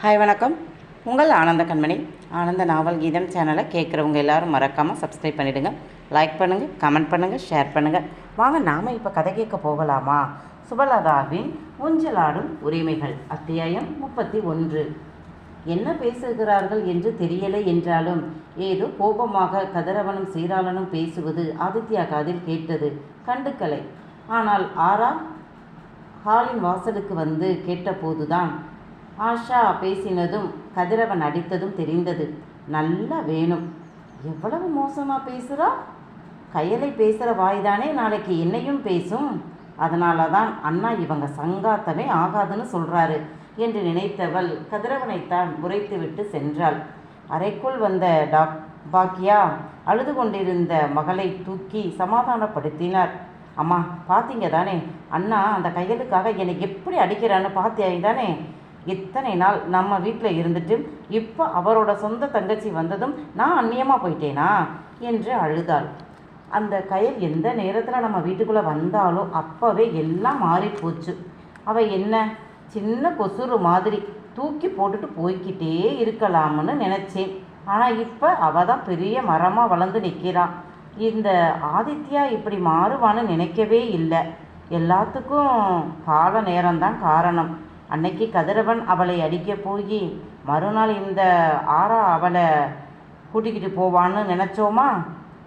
Hi வணக்கம். உங்கள் ஆனந்த கண்மணி. ஆனந்த நாவல் கீதம் சேனலை கேட்குறவங்க எல்லாரும் மறக்காமல் சப்ஸ்கிரைப் பண்ணிவிடுங்க லைக் பண்ணுங்கள் கமெண்ட் பண்ணுங்கள் ஷேர் பண்ணுங்கள் வாங்க நாம் இப்போ கதை கேட்க போகலாமா? சுபலதாவின் ஊஞ்சலாடும் உரிமைகள் அத்தியாயம் முப்பத்தி ஒன்று. என்ன பேசுகிறார்கள் என்று தெரியலை என்றாலும் ஏதோ கோபமாக கதிரவனும் சீராளனும் பேசுவது ஆதித்யா காதில் கேட்டது கண்டுக்கலை. ஆனால் ஆரா ஹாலின் வாசலுக்கு வந்து கேட்டபோதுதான் ஆஷா பேசினதும் கதிரவன் அடித்ததும் தெரிந்தது. நல்லா வேணும். எவ்வளவு மோசமாக பேசுகிறா கையலை பேசுகிற வாய்தானே நாளைக்கு என்னையும் பேசும். அதனால தான் அண்ணா இவங்க சங்காத்தமே ஆகாதுன்னு சொல்கிறாரு என்று நினைத்தவள் கதிரவனைத்தான் முறைத்துவிட்டு சென்றாள். அறைக்குள் வந்த டாக் பாக்கியா அழுது கொண்டிருந்த மகளை தூக்கி சமாதானப்படுத்தினார். அம்மா பார்த்தீங்க தானே அண்ணா அந்த கையலுக்காக என்னை எப்படி அடிக்கிறான்னு பார்த்தியாய் தானே இத்தனை நாள் நம்ம வீட்டில் இருந்துட்டு இப்போ அவரோட சொந்த தங்கச்சி வந்ததும் நான் அந்நியமாக போயிட்டேனா? என்று அழுதாள். அந்த கயல் எந்த நேரத்தில் நம்ம வீட்டுக்குள்ளே வந்தாலோ அப்போவே எல்லாம் மாறி போச்சு. அவள் என்ன சின்ன கொசுறு மாதிரி தூக்கி போட்டுட்டு போய்கிட்டே இருக்கலாம்னு நினச்சேன். ஆனால் இப்போ அவள் தான் பெரிய மரமாக வளர்ந்து நிற்கிறான் இந்த ஆதித்யா இப்படி மாறுவான்னு நினைக்கவே இல்லை. எல்லாத்துக்கும் கால நேரம்தான் காரணம். அன்னைக்கு கதிரவன் அவளை அடிக்க போய் மறுநாள் இந்த ஆறா அவளை கூட்டிக்கிட்டு போவான்னு நினச்சோமா?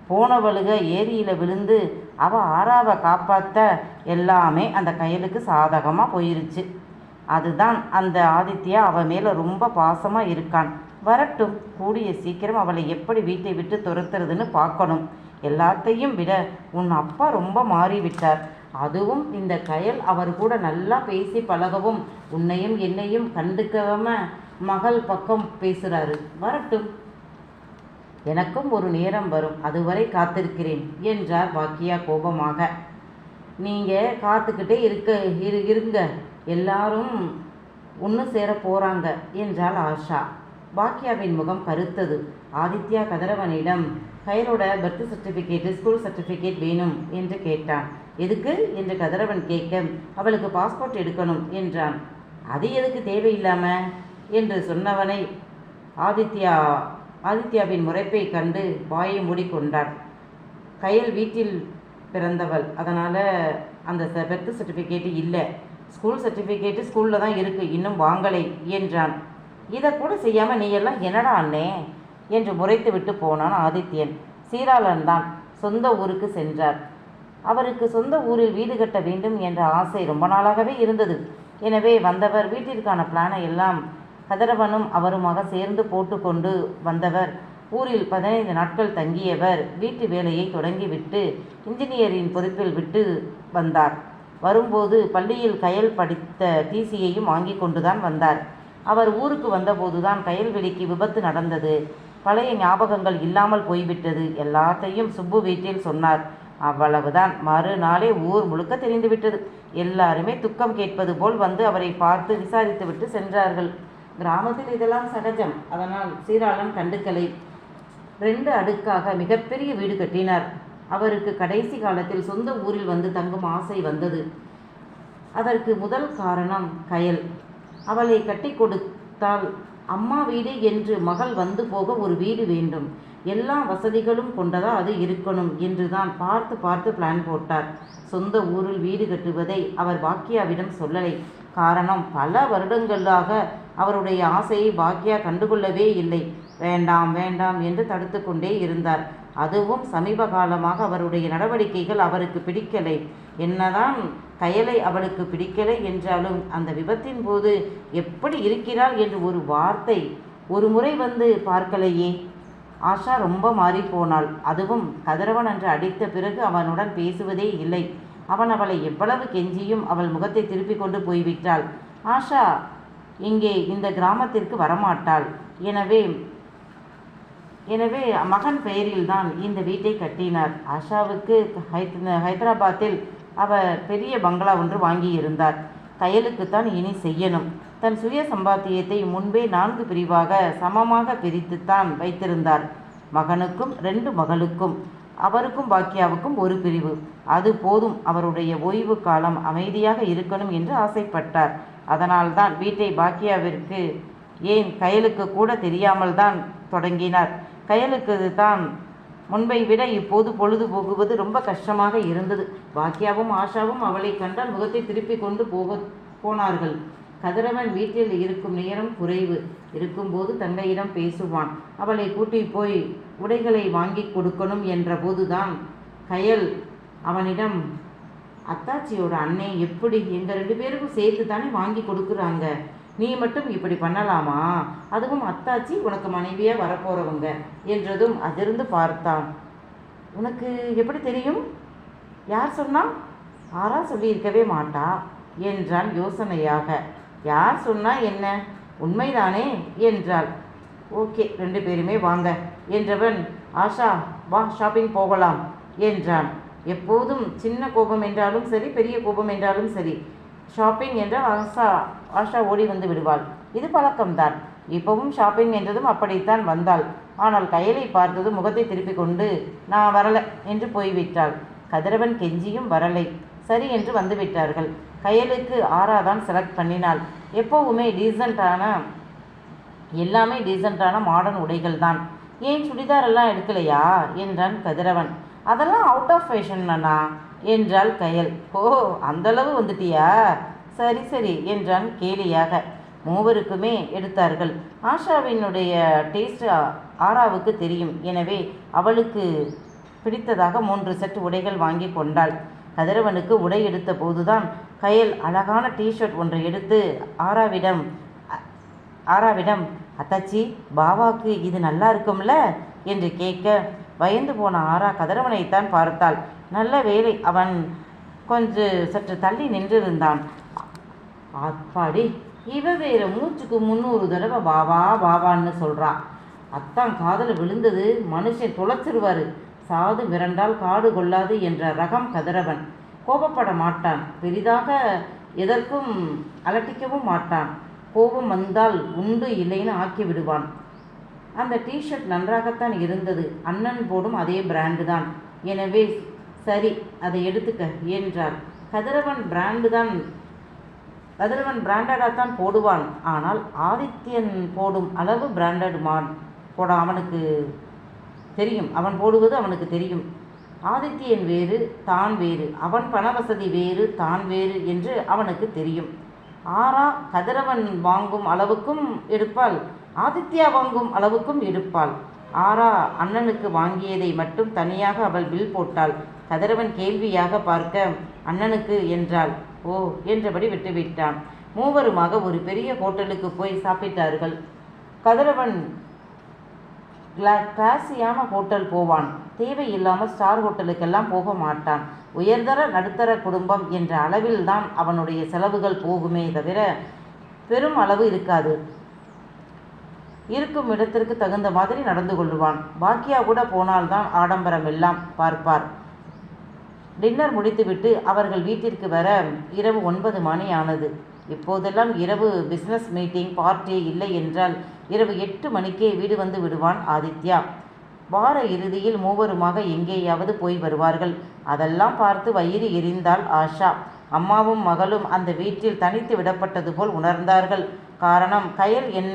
போனவளுக ஏரியில் விழுந்து அவள் ஆறாவை காப்பாற்ற எல்லாமே அந்த கையலுக்கு சாதகமாக போயிருச்சு. அதுதான் அந்த ஆதித்யா அவள் மேலே ரொம்ப பாசமாக இருக்கான். வரட்டும் கூடிய சீக்கிரம் அவளை எப்படி வீட்டை விட்டு துரத்துறதுன்னு பார்க்கணும். எல்லாத்தையும் விட உன் அப்பா ரொம்ப மாறிவிட்டார். அதுவும் இந்த கயல் அவர் கூட நல்லா பேசி பழகவும் உன்னையும் என்னையும் கண்டுக்காம மகள் பக்கம் பேசுகிறாரு வரட்டும். எனக்கும் ஒரு நேரம் வரும் அதுவரை காத்திருக்கிறேன் என்றார் பாக்கியா கோபமாக. நீங்கள் காத்துக்கிட்டே இருக்க இரு இருங்க. எல்லாரும் ஒன்று சேர போகிறாங்க என்றாள் ஆஷா. பாக்கியாவின் முகம் கருத்தது. ஆதித்யா கதிரவனிடம் கயலோட பர்த் சர்டிஃபிகேட் ஸ்கூல் சர்டிஃபிகேட் வேணும் என்று கேட்டான். எதுக்கு என்று கதிரவன் கேட்க அவளுக்கு பாஸ்போர்ட் எடுக்கணும் என்றான். அது எதுக்கு தேவையில்லாம? என்று சொன்னவனை ஆதித்யா ஆதித்யாவின் முறைப்பை கண்டு வாயை மூடிக்கொண்டான் கையல் வீட்டில் பிறந்தவள். அதனால் அந்த பெர்த் சர்டிஃபிகேட்டு இல்லை. ஸ்கூல் சர்டிஃபிகேட்டு ஸ்கூலில் தான் இருக்குது இன்னும் வாங்கலை என்றான். இதை கூட செய்யாமல் நீ எல்லாம் என்னடா அண்ணே? என்று முறைத்து விட்டு போனான் ஆதித்யன். சீராளன் தான். சொந்த ஊருக்கு சென்றார். அவருக்கு சொந்த ஊரில் வீடு கட்ட வேண்டும் என்ற ஆசை ரொம்ப நாளாகவே இருந்தது. எனவே வந்தவர் வீட்டிற்கான பிளானை எல்லாம் கதிரவனும் அவருமாக சேர்ந்து போட்டுக்கொண்டு வந்தவர். ஊரில் பதினைந்து நாட்கள் தங்கியவர் வீட்டு வேலையை தொடங்கிவிட்டு இன்ஜினியரின் பொறுப்பில் விட்டு வந்தார். வரும்போது பள்ளியில் கயல் படித்த டிசியையும் வாங்கி கொண்டுதான் வந்தார். அவர் ஊருக்கு வந்தபோதுதான் கயல்வெளிக்கு விபத்து நடந்தது. பழைய ஞாபகங்கள் இல்லாமல் போய்விட்டது. எல்லாத்தையும் சுப்பு வீட்டில் சொன்னார். அவ்வளவுதான். மறுநாளே ஊர் முழுக்க தெரிந்துவிட்டது. எல்லாருமே துக்கம் கேட்பது போல் வந்து அவரை பார்த்து விசாரித்துவிட்டு சென்றார்கள். கிராமத்தில் இதெல்லாம் சகஜம். அதனால் சீராளன் கண்டுக்கலை. ரெண்டு அடுக்காக மிகப்பெரிய வீடு கட்டினார். அவருக்கு கடைசி காலத்தில் சொந்த ஊரில் வந்து தங்கும் ஆசை வந்தது. அதற்கு முதல் காரணம் கயல். அவளை கட்டி கொடுத்தால் அம்மா வீடு என்று மகள் வந்து போக ஒரு வீடு வேண்டும். எல்லா வசதிகளும் கொண்டதா அது இருக்கணும் என்று தான் பார்த்து பார்த்து பிளான் போட்டார். சொந்த ஊரில் வீடு கட்டுவதை அவர் பாக்கியாவிடம் சொல்லலை. காரணம் பல வருடங்களாக அவருடைய ஆசையை பாக்கியா கண்டுகொள்ளவே இல்லை. வேண்டாம் வேண்டாம் என்று தடுத்து கொண்டே இருந்தார். அதுவும் சமீப காலமாக அவருடைய நடவடிக்கைகள் அவருக்கு பிடிக்கலை. என்னதான் கயலை அவளுக்கு பிடிக்கலை என்றாலும் அந்த விபத்தின் போது எப்படி இருக்கிறாள் என்று ஒரு வார்த்தை ஒரு முறை வந்து பார்க்கலையே. ஆஷா ரொம்ப மாறி போனாள். அதுவும் கதிரவன் என்று அடித்த பிறகு அவனுடன் பேசுவதே இல்லை. அவன் அவளை எவ்வளவு கெஞ்சியும் அவள் முகத்தை திருப்பிக் கொண்டு போய்விட்டாள். ஆஷா இங்கே இந்த கிராமத்திற்கு வரமாட்டாள். எனவே எனவே மகன் பெயரில்தான் இந்த வீட்டை கட்டினார். ஆஷாவுக்கு ஹைத் ஹைதராபாத்தில் அவர் பெரிய பங்களா ஒன்று வாங்கியிருந்தார். தையலுக்குத்தான் இனி செய்யணும். தன் சுய சம்பாத்தியத்தை முன்பே நான்கு பிரிவாக சமமாக பிரித்துத்தான் வைத்திருந்தார். மகனுக்கும் ரெண்டு மகளுக்கும் அவருக்கும் பாக்கியாவுக்கும் ஒரு பிரிவு. அது போதும் அவருடைய ஓய்வு காலம் அமைதியாக இருக்கணும் என்று ஆசைப்பட்டார். அதனால்தான் வீட்டை பாக்கியாவிற்கு ஏன் கயலுக்கு கூட தெரியாமல் தான் தொடங்கினார். கயலுக்கு தான் முன்பை விட இப்போது பொழுது போகுவது ரொம்ப கஷ்டமாக இருந்தது. பாக்கியாவும் ஆஷாவும் அவளை கண்டால் முகத்தை திருப்பி கொண்டு போக போனார்கள். கதிரவன் வீட்டில் இருக்கும் நேரம் குறைவு. இருக்கும்போது தங்கையிடம் பேசுவான். அவளை கூட்டி போய் உடைகளை வாங்கி கொடுக்கணும் என்றபோதுதான் கயல் அவனிடம் அத்தாச்சியோட அண்ணே எப்படி? எங்கள் ரெண்டு பேருக்கும் சேர்த்து தானே வாங்கி கொடுக்குறாங்க. நீ மட்டும் இப்படி பண்ணலாமா? அதுவும் அத்தாச்சி உனக்கு மனைவியாக வரப்போகிறவங்க என்றதும் அதிர்ந்து பார்த்தான். உனக்கு எப்படி தெரியும்? யார் சொன்னா? ஆரா சொல்லியிருக்கவே மாட்டா? என்றான் யோசனையாக. யார் சொன்னா என்ன? உண்மைதானே? என்றாள். ஓகே ரெண்டு பேருமே வாங்க என்றவன் ஆஷா வா ஷாப்பிங் போகலாம் என்றான். எப்போதும் சின்ன கோபம் என்றாலும் சரி பெரிய கோபம் என்றாலும் சரி. ஷாப்பிங் என்றால் ஆஷா ஆஷா ஓடி வந்து விடுவாள். இது பழக்கம்தான். இப்பவும் ஷாப்பிங் என்றதும் அப்படித்தான் வந்தாள். ஆனால் கையலை பார்த்ததும் முகத்தை திருப்பிக் கொண்டு நான் வரல என்று போய்விட்டாள். கதிரவன் கெஞ்சியும் வரலை. சரி என்று வந்து விட்டார்கள். கையலுக்கு ஆறாதான் செலக்ட் பண்ணினாள். எப்போவுமே டீசண்டான எல்லாமே டீசண்டான மாடர்ன் உடைகள் தான் ஏன் சுடிதார் எல்லாம் எடுக்கலையா? என்றான் கதிரவன். அதெல்லாம் அவுட் ஆஃப் ஃபேஷன் அண்ணா என்றாள் கயல். ஓ அந்தளவு வந்துட்டியா? சரி சரி என்றான் கேலியாக. மூவருக்குமே எடுத்தார்கள். ஆஷாவினுடைய டேஸ்ட் ஆராவுக்கு தெரியும். எனவே அவளுக்கு பிடித்ததாக மூன்று செட் உடைகள் வாங்கி கொண்டாள். கதிரவனுக்கு உடை எடுத்த போதுதான் கயல் அழகான டிஷர்ட் ஒன்றை எடுத்து ஆராவிடம் ஆராவிடம் அத்தாச்சி பாவாக்கு இது நல்லா இருக்கும்ல? என்று கேட்க பயந்து போன ஆரா கதிரவனைத்தான் பார்த்தாள். நல்ல வேலை அவன் கொஞ்சம் சற்று தள்ளி நின்றிருந்தான். அப்பாடி இவ வேற மூச்சுக்கு முந்நூறு தடவை பாவா பாவான்னு சொல்றா. அத்தான் காதில் விழுந்தது மனுஷன் துளைச்சிருவாரு சாது விரண்டால் காடு கொள்ளாது என்ற ரகம் கதிரவன் கோபப்பட மாட்டான். பெரிதாக எதற்கும் அலட்டிக்கவும் மாட்டான். கோபம் வந்தால் உண்டு இல்லைன்னு ஆக்கி விடுவான் அந்த டிஷர்ட் நன்றாகத்தான் இருந்தது. அண்ணன் போடும் அதே பிராண்டு தான். எனவே சரி அதை எடுத்துக்க என்றான். கதிரவன் பிராண்டு தான் கதிரவன் பிராண்டடாக தான் போடுவான். ஆனால் ஆதித்யன் போடும் அளவு பிராண்டட் மான் போட அவனுக்கு தெரியும். அவன் போடுவது அவனுக்கு தெரியும். ஆதித்யன் வேறு தான் வேறு. அவன் பண வசதி வேறு தான் வேறு என்று அவனுக்கு தெரியும். ஆரா கதிரவன் வாங்கும் அளவுக்கும் எடுப்பாள். ஆதித்யா வாங்கும் அளவுக்கும் எடுப்பாள். ஆரா அண்ணனுக்கு வாங்கியதை மட்டும் தனியாக அவள் பில் போட்டாள். கதிரவன் கேள்வியாக பார்க்க அண்ணனுக்கு என்றாள். ஓ என்றபடி விட்டுவிட்டான். மூவருமாக ஒரு பெரிய ஹோட்டலுக்கு போய் சாப்பிட்டார்கள். கதிரவன் கிளாசியான ஹோட்டல் போவான். தேவையில்லாமல் ஸ்டார் ஹோட்டலுக்கெல்லாம் போக மாட்டான். உயர்தர நடுத்தர குடும்பம் என்ற அளவில் தான் அவனுடைய செலவுகள் போகுமே தவிர பெரும் அளவு இருக்காது. இருக்கும் இடத்திற்கு தகுந்த மாதிரி நடந்து கொள்வான் பாக்கியா கூட போனால்தான் ஆடம்பரம் எல்லாம் பார்ப்பார். டின்னர் முடித்துவிட்டு அவர்கள் வீட்டிற்கு வர இரவு ஒன்பது மணி ஆனது இப்போதெல்லாம் இரவு பிஸ்னஸ் மீட்டிங் பார்ட்டி இல்லை என்றால் இரவு எட்டு மணிக்கே வீடு வந்து விடுவான் ஆதித்யா. வார இறுதியில் மூவருமாக எங்கேயாவது போய் வருவார்கள். அதெல்லாம் பார்த்து வயிறு எரிந்தாள் ஆஷா. அம்மாவும் மகளும் அந்த வீட்டில் தனித்து விடப்பட்டது போல் உணர்ந்தார்கள். காரணம் கயல் என்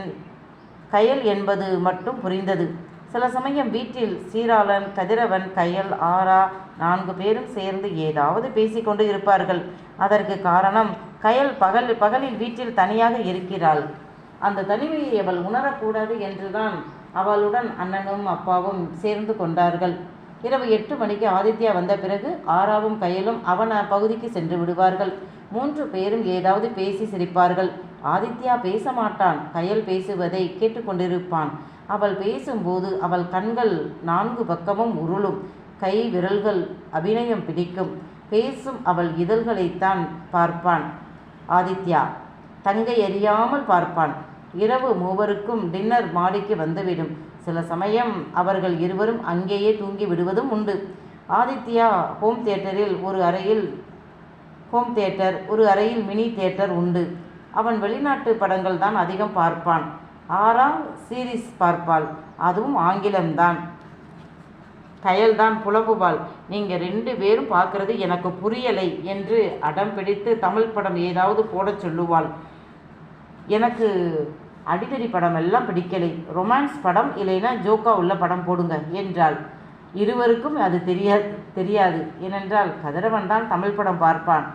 கயல் என்பது மட்டும் புரிந்தது. சில சமயம் வீட்டில் சீராளன் கதிரவன் கயல் ஆரா நான்கு பேரும் சேர்ந்து ஏதாவது பேசிக்கொண்டு இருப்பார்கள். அதற்கு காரணம் கயல் பகல் பகலில் வீட்டில் தனியாக இருக்கிறாள். அந்த தனிமையை அவள் உணரக்கூடாது என்றுதான் அவளுடன் அண்ணனும் அப்பாவும் சேர்ந்து கொண்டார்கள். இரவு எட்டு மணிக்கு ஆதித்யா வந்த பிறகு ஆராவும் கையிலும் அவன் பகுதிக்கு சென்று விடுவார்கள். மூன்று பேரும் ஏதாவது பேசி சிரிப்பார்கள். ஆதித்யா பேச மாட்டான் கயல் பேசுவதை கேட்டுக்கொண்டிருப்பான். அவள் பேசும்போது அவள் கண்கள் நான்கு பக்கமும் உருளும். கை விரல்கள் அபிநயம் பிடிக்கும். பேசும் அவள் இதழ்களைத்தான் பார்ப்பான். ஆதித்யா தங்கை அறியாமல் பார்ப்பான். இரவு மூவருக்கும் டின்னர் மாடிக்கு வந்துவிடும். சில சமயம் அவர்கள் இருவரும் அங்கேயே தூங்கி விடுவதும் உண்டு. ஆதித்யா ஹோம் தியேட்டரில் ஒரு அறையில் ஹோம் தியேட்டர் ஒரு அறையில் மினி தியேட்டர் உண்டு. அவன் வெளிநாட்டு படங்கள் தான் அதிகம் பார்ப்பான். ஆறா சீரிஸ் பார்ப்பாள். அதுவும் ஆங்கிலம்தான். கயல்தான் புலம்புவாள். நீங்கள் ரெண்டு பேரும் பார்க்கறது எனக்கு புரியலை என்று அடம் பிடித்து தமிழ் படம் ஏதாவது போடச் சொல்லுவாள். எனக்கு அடிதடி படம் எல்லாம் பிடிக்கலை. ரொமான்ஸ் படம் இல்லைன்னா ஜோக்கா உள்ள படம் போடுங்க என்றாள். இருவருக்கும் அது தெரியாது தெரியாது. ஏனென்றால் கதிரவன் தான் தமிழ் படம் பார்ப்பான்.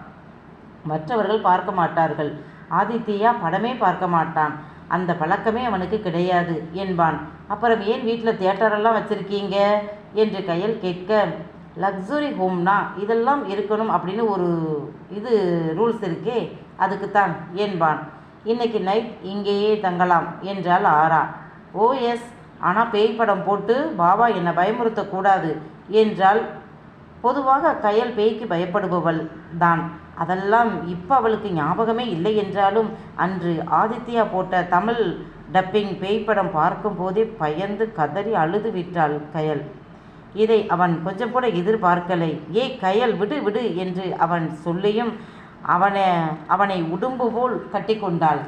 மற்றவர்கள் பார்க்க மாட்டார்கள். ஆதித்யா படமே பார்க்க மாட்டான். அந்த பழக்கமே அவனுக்கு கிடையாது என்பான். அப்புறம் ஏன் வீட்டில் தியேட்டரெல்லாம் வச்சுருக்கீங்க? என்று கையல் கேட்க லக்ஸுரி ஹோம்னா இதெல்லாம் இருக்கணும் அப்படின்னு ஒரு இது ரூல்ஸ் இருக்கே அதுக்குத்தான் என்பான் இன்னைக்கு நைட் இங்கேயே தங்கலாம் என்றாள் ஆரா. ஓ எஸ் ஆனால் பேய் படம் போட்டு பாபா என்னை பயமுறுத்தக்கூடாது என்றால் பொதுவாக கயல் பேய்க்கு பயப்படுபவள் தான். அதெல்லாம் இப்போ அவளுக்கு ஞாபகமே இல்லை என்றாலும் அன்று ஆதித்யா போட்ட தமிழ் டப்பிங் பேய் படம் பார்க்கும் போதே பயந்து கதறி அழுது விட்டாள் கயல். இதை அவன் கொஞ்சம் கூட எதிர்பார்க்கலை. ஏ கயல் விடு விடு என்று அவன் சொல்லியும் அவனை அவனை உடும்பு போல் கட்டிக்கொண்டாள்.